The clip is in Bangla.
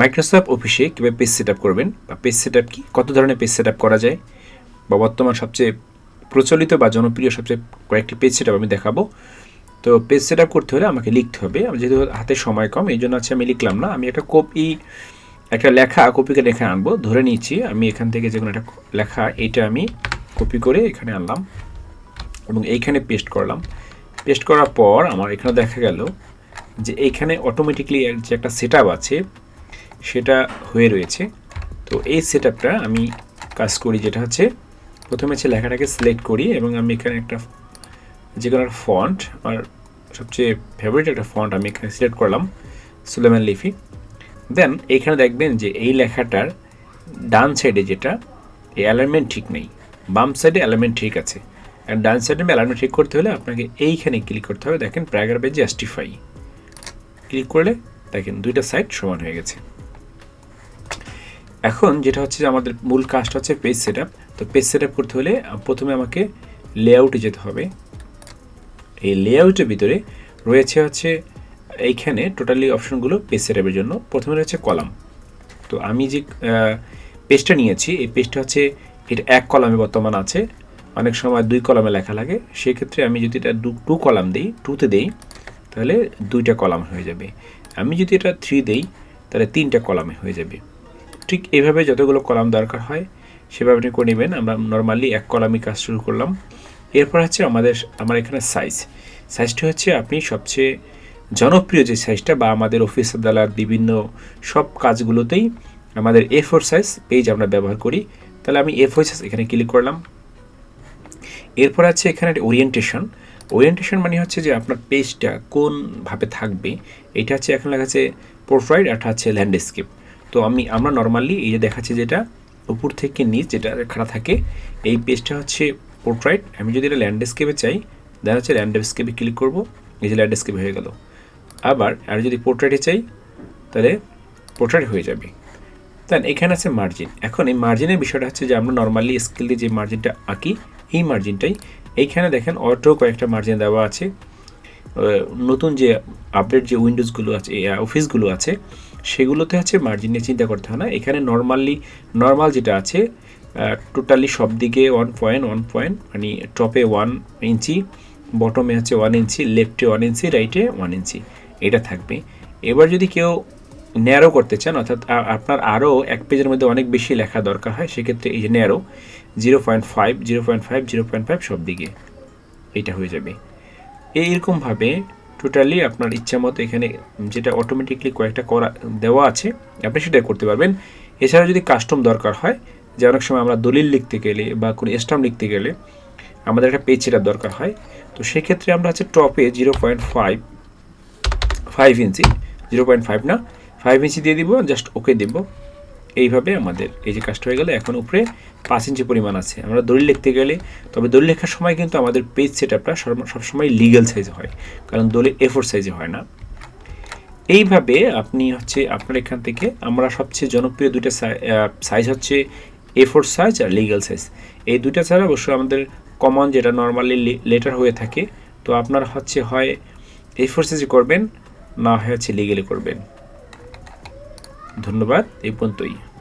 মাইক্রোসফট অফিসে কীভাবে পেজ সেট আপ করবেন বা পেজ সেট আপ কী? কত ধরনের পেজ সেট আপ করা যায়? বা বর্তমান সবচেয়ে প্রচলিত বা জনপ্রিয় সবচেয়ে কয়েকটি পেজ সেট আপ আমি দেখাবো। তো পেজ সেট আপ করতে হলে আমাকে লিখতে হবে। যেহেতু হাতে সময় কম, এই জন্য আছে আমি লিখলাম না। আমি একটা কপি একটা লেখা কপিকে লেখা আনব, ধরে নিচ্ছি। আমি এখান থেকে যে কোনো একটা লেখা, এইটা আমি কপি করে এখানে আনলাম এবং এইখানে পেস্ট করলাম। পেস্ট করার পর আমার এখানে দেখা গেল যে এইখানে অটোমেটিকলি যে একটা সেট আছে সেটা হয়ে রয়েছে। তো এই সেট আমি কাজ করি যেটা হচ্ছে, প্রথমে হচ্ছে লেখাটাকে সিলেক্ট করি এবং আমি এখানে একটা যে কোনো একটা ফন্ট আমার সবচেয়ে ফেভারিট একটা ফন্ট আমি এখানে সিলেক্ট করলাম সুলেমান লিফি দেন এখানে দেখবেন যে এই লেখাটার ডান সাইডে যেটা, এই অ্যালাইনমেন্ট ঠিক নেই। বাম সাইডে অ্যালাইনমেন্ট ঠিক আছে। আর ডান সাইডে অ্যালাইনমেন্ট ঠিক করতে হলে আপনাকে এইখানে ক্লিক করতে হবে। দেখেন প্যারাগ্রাফে জাস্টিফাই ক্লিক করলে দেখেন দুইটা সাইড সমান হয়ে গেছে। এখন যেটা হচ্ছে যে আমাদের মূল কাজটা হচ্ছে পেজ সেট তো পেজ সেট করতে হলে প্রথমে আমাকে লেআউটে যেতে হবে। এই লেআউটের ভিতরে রয়েছে হচ্ছে, এইখানে টোটালি অপশনগুলো পেজ সেটআপের জন্য। প্রথমে রয়েছে কলাম তো আমি যে পেজটা নিয়েছি, এই পেজটা হচ্ছে, এটা এক কলামে বর্তমান আছে। অনেক সময় দুই কলামে লেখা লাগে। সেক্ষেত্রে আমি যদি এটা দু টু কলাম দিই টুতে দিই, তাহলে দুইটা কলাম হয়ে যাবে। আমি যদি এটা থ্রি দিই, তাহলে তিনটা কলামে হয়ে যাবে। ঠিক এইভাবে যতগুলো কলাম দরকার হয়, সেভাবে আপনি করে নেবেন। আমরা নর্মালি এক কলামই কাজ শুরু করলাম। এরপর হচ্ছে আমাদের, আমার এখানে সাইজ সাইজটি হচ্ছে আপনি সবচেয়ে জনপ্রিয় যে সাইজটা বা আমাদের অফিস আদালত, বিভিন্ন সব কাজগুলোতেই আমাদের এ ফোর সাইজ পেজ আমরা ব্যবহার করি। তাহলে আমি এ ফোর সাইজ এখানে ক্লিক করলাম। এরপর আছে এখানে ওরিয়েন্টেশন ওরিয়েন্টেশন মানে হচ্ছে যে আপনার পেজটা কোনভাবে থাকবে, এটা হচ্ছে এখন লেখা আছে পোর্ট্রাইট আর হচ্ছে ল্যান্ডস্কেপ তো আমি, আমরা নর্মালি এই যে দেখাচ্ছি যেটা, উপর থেকে নিচ যেটা খাড়া থাকে, এই পেজটা হচ্ছে পোর্ট্রাইট আমি যদি এটা ল্যান্ডস্কেপে চাই দেখা হচ্ছে ল্যান্ডস্কেপে ক্লিক করব, এই যে ল্যান্ডস্কেপ হয়ে গেল। আবার আর যদি পোর্ট্রেটে চাই, তাহলে পোর্ট্রেট হয়ে যাবে। দেন এখানে আছে মার্জিন এখন এই মার্জিনের বিষয়টা হচ্ছে যে আমরা নর্মালি স্কেল দিয়ে যে মার্জিনটা আঁকি, এই মার্জিনটাই এইখানে দেখেন অটো কয়েকটা মার্জিন দেওয়া আছে। নতুন যে আপডেট যে উইন্ডোজগুলো আছে অফিসগুলো আছে সেগুলোতে হচ্ছে মার্জিন নিয়ে চিন্তা করতে হয় না। এখানে নর্মালি নর্মাল যেটা আছে টোটালি সব দিকে ওয়ান পয়েন্ট ওয়ান পয়েন্ট মানে টপে ওয়ান ইঞ্চি বটমে হচ্ছে ওয়ান ইঞ্চি লেফটে ওয়ান ইঞ্চি রাইটে ওয়ান ইঞ্চি এটা থাকবে। এবার যদি কেউ ন্যারো করতে চান, অর্থাৎ আপনার আরও এক পেজের মধ্যে অনেক বেশি লেখা দরকার হয়, সেক্ষেত্রে এই যে narrow zero point five zero point five zero point five সব দিকে, এটা হয়ে যাবে। এইরকমভাবে টোটালি আপনার ইচ্ছা মতো এখানে যেটা অটোমেটিকলি কয়েকটা করা, দেওয়া আছে, আপনি সেটাই করতে পারবেন। এছাড়া যদি কাস্টম দরকার হয়, যে অনেক সময় আমরা দলিল লিখতে গেলে বা কোনো স্টাম্প লিখতে গেলে আমাদের একটা পেজ সেটার দরকার হয়। তো সেক্ষেত্রে আমরা হচ্ছে টপে zero point five five inch zero point five না ফাইভ ইঞ্চি দিয়ে দিব জাস্ট ওকে দেব। এইভাবে আমাদের এই যে কাজটা হয়ে গেলে, এখন উপরে পাঁচ ইঞ্চি পরিমাণ আছে। আমরা দলিল লিখতে গেলে, তবে দলিল লেখার সময় কিন্তু আমাদের পেজ সেট আপটা সবসময় লিগাল সাইজে হয়, কারণ দলিল এফোর সাইজে হয় না। এইভাবে আপনি হচ্ছে আপনার এখান থেকে, আমরা সবচেয়ে জনপ্রিয় দুইটা সাইজ হচ্ছে এ ফোর সাইজ আর লিগাল সাইজ এই দুইটা ছাড়া অবশ্যই আমাদের কমন যেটা নর্মালি লেটার হয়ে থাকে, তো আপনার হচ্ছে হয় এ ফোর সাইজে করবেন, না হয় হচ্ছে লিগেলে করবেন। ধন্যবাদ এই পর্যন্তই।